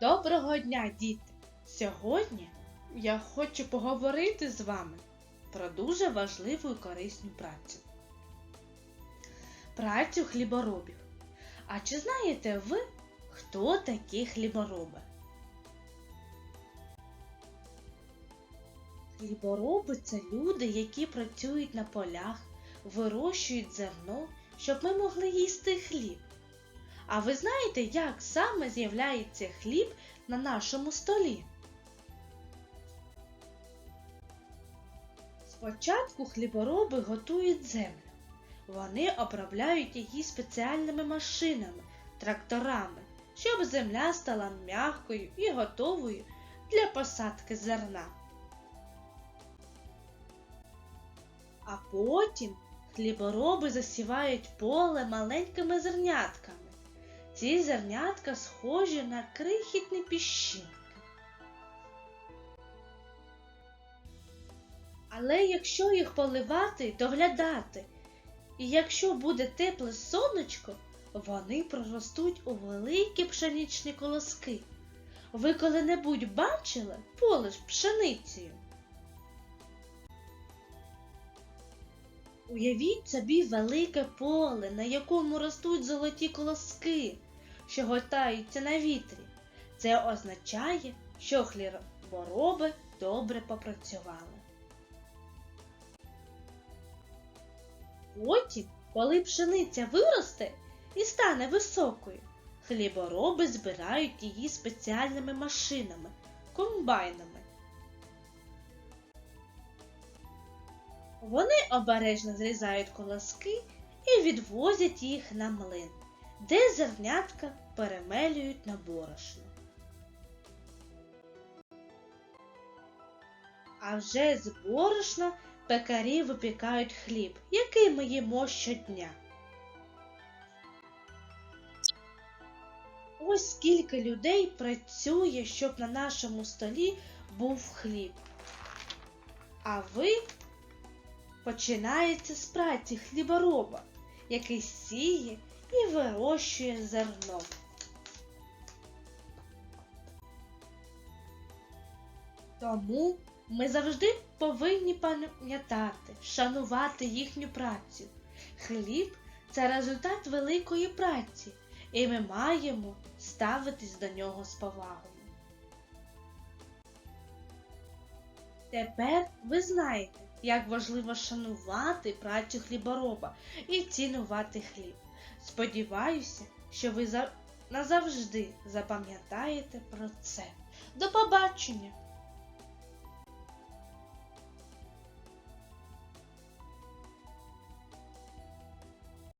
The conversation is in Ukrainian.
Доброго дня, діти! Сьогодні я хочу поговорити з вами про дуже важливу і корисну працю. Працю хліборобів. А чи знаєте ви, хто такі хлібороби? Хлібороби це люди, які працюють на полях, вирощують зерно, щоб ми могли їсти хліб. А ви знаєте, як саме з'являється хліб на нашому столі? Спочатку хлібороби готують землю. Вони обробляють її спеціальними машинами, тракторами, щоб земля стала м'якою і готовою для посадки зерна. А потім хлібороби засівають поле маленькими зернятками. Ці зернятка схожі на крихітні піщинки. Але якщо їх поливати, доглядати, і якщо буде тепле сонечко, вони проростуть у великі пшеничні колоски. Ви коли-небудь бачили поле пшеницею? Уявіть собі велике поле, на якому ростуть золоті колоски, що гортаються на вітрі. Це означає, що хлібороби добре попрацювали. Потім, коли пшениця виросте і стане високою, хлібороби збирають її спеціальними машинами, комбайнами. Вони обережно зрізають колоски і відвозять їх на млин, де зернятка перемелюють на борошно. А вже з борошна пекарі випікають хліб, який ми їмо щодня. Ось скільки людей працює, щоб на нашому столі був хліб. А ви починається з праці хлібороба, який сіє і вирощує зерно. Тому ми завжди повинні пам'ятати, шанувати їхню працю. Хліб це результат великої праці, і ми маємо ставитись до нього з повагою. Тепер ви знаєте, як важливо шанувати працю хлібороба і цінувати хліб. Сподіваюся, що ви за... назавжди запам'ятаєте про це. До побачення!